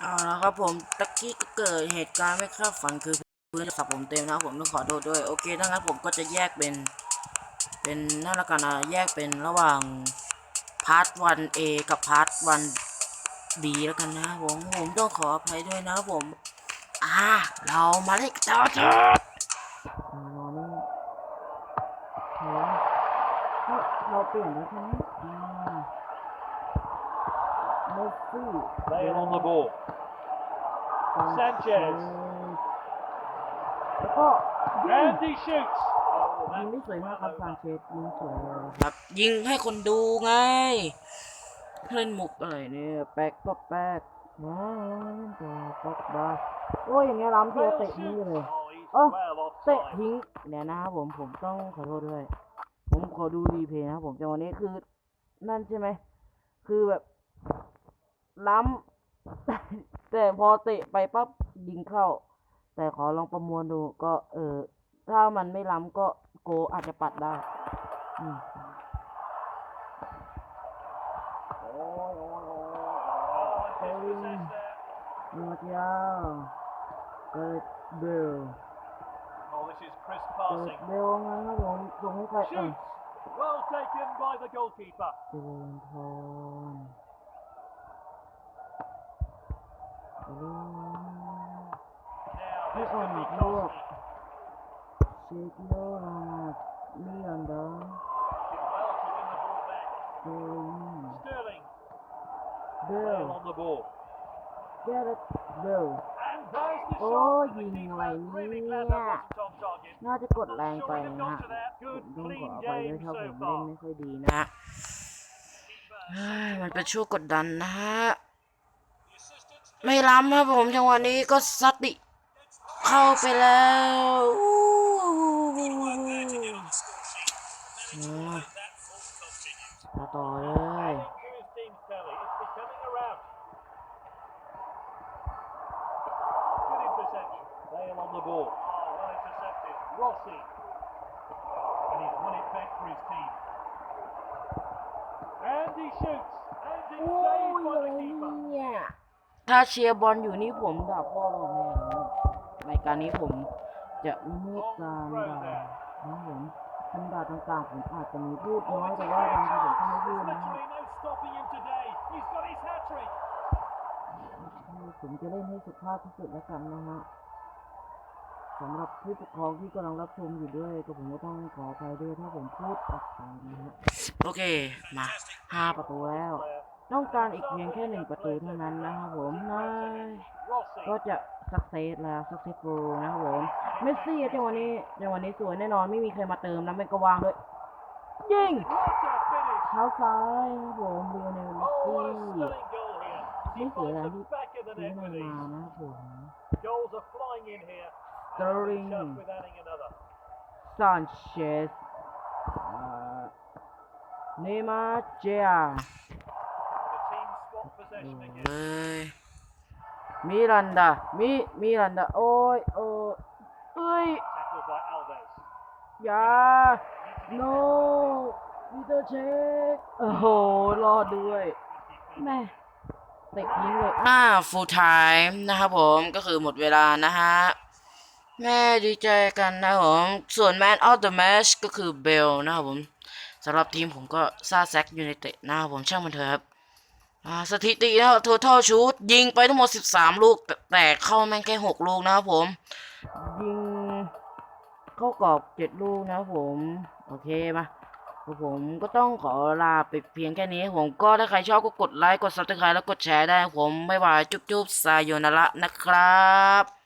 เอาละครับผมตะกี้ก็เกิดเหตุการณ์ไม่คาดฝันคือเพื่อนสับผมเต็มนะผมต้องขอโทษด้วยโอเคถ้างั้นผมก็จะแยกเป็น เป็นนั่นละกันนะแยกเป็นระหว่างพาร์ทวัน A กับพาร์ทวัน B แล้วกันนะผมผมต้องขออภัยด้วยนะผมอ่าเรามาเล่นต่อเถอะอ่าเฮ้ยเฮ้ยเราเปลี่ยนแล้วใช่ไหม อ่าเมสซี่ Bale on the ball. Sanchez. แล้วก็ยิง And he shoots. Oh, ยิง that ได้สวยมากครับ well ซาน over. เชสยิงสวยเลยครับ ยิงให้คนดูไงเล่นมุกอะไรเนี่ยแป๊กก็แป๊กว้าวตัวป๊อกบาโอ้ยอย่างเงี้ยล้ำเทียว Bale เตะทิ้ง shoots. ไปเลย Oh, he's Oh, well เตะ offside. ทิ้งเดี๋ยวนะครับผมผมต้องขอโทษด้วย ผมขอดูรีเพลย์นะครับผมจังหวะนี้คือ นั่นใช่ไหม คือแบบ ล้ำ แต่พอเตะไปปั๊บยิงเข้า แต่ขอลองประมวลดูก็เออ ถ้ามันไม่ล้ำก็โกอาจจะปัดได้อืม Oh, and dispossessed there. ดูเที่ยวเกิดเบล Oh, this is crisp เกิด passing. เบลนะครับผมส่งให้ใครเออ Shoots. Well taken by the goalkeeper. This one ignores. Signora, Leander. Sterling. Bill. on the ball. โอ้ยิงไวเนี่ยน่าจะกดแรงไปนะต้องขอไปด้วยถ้าผมเล่นไม่ค่อยดีนะมันเป็นช่วงกดดันนะฮะ ไม่ล้ำครับผมจังหวะนี้ก็สติเข้าไปแล้วมาต่อเลยโอ้ยเนี่ย ถ้าเชียร์บอลอยู่นี่ผมด่าพ่อราแม่รายการนี้ผมจะมิดการด่านะผมคำด่าต่างๆผมอาจจะมีพูดน้อยแต่ว่าบางทีผมก็ไม่พูดนะผมจะเล่นให้สุภาพที่สุดแล้วกันนะฮะสำหรับผู้ปกครองที่กำลังรับชมอยู่ด้วยก็ผมก็ต้องขออภัยด้วยถ้าผมพูดออกไปนะฮะโอเค มาห้าประตูแล้ว ต้องการอีกเพียงแค่หนึ่งประตูเท่านั้นนะครับผมนะก็จะสักเซสแล้วสักเซสโฟนะครับผมเมสซี่จังหวะนี้จังหวะนี้สวยแน่นอนไม่มีใครมาเติมแล้วไม่ก็วางด้วยยิงเท้าซ้ายครับผมเรียวเนลเมสซี่ไม่เสีย finds แรที่ back of the ซื้อมานะครับผม Goals are flying in here. Sterling. And just with adding another. ซานเชสเนมาเจีย The team swap possession again. เอ้ย มิรันดา มิ มิรันดา โอ้ยโอ้ยเอ้ยอย่าโนมิเตอร์เช็คโอ้โห รอดด้วยแม่เตะยิงเลยอ่า full time นะครับผม ก็คือหมดเวลานะฮะ แม่ดีใจกันนะผม ส่วน man of the match ก็คือเบลนะครับผมสำหรับทีมผมก็ซาแซกยูไนเต็ดนะครับผมช่างมันเถอะครับ อ่าสถิตินะครับทัวทัลชูดยิงไปทั้งหมด 13 ลูกแต่แต่เข้าแม่งแค่ 6 ลูกนะครับผม ยิงเข้ากรอบ 7 ลูกนะครับผม โอเคมาผมก็ต้องขอลาไปเพียงแค่นี้ ผมก็ถ้าใครชอบก็กดไลค์ กด subscribe แล้วกดแชร์ได้ผมบ๊ายบายจุ๊บๆซายโยนาระนะครับ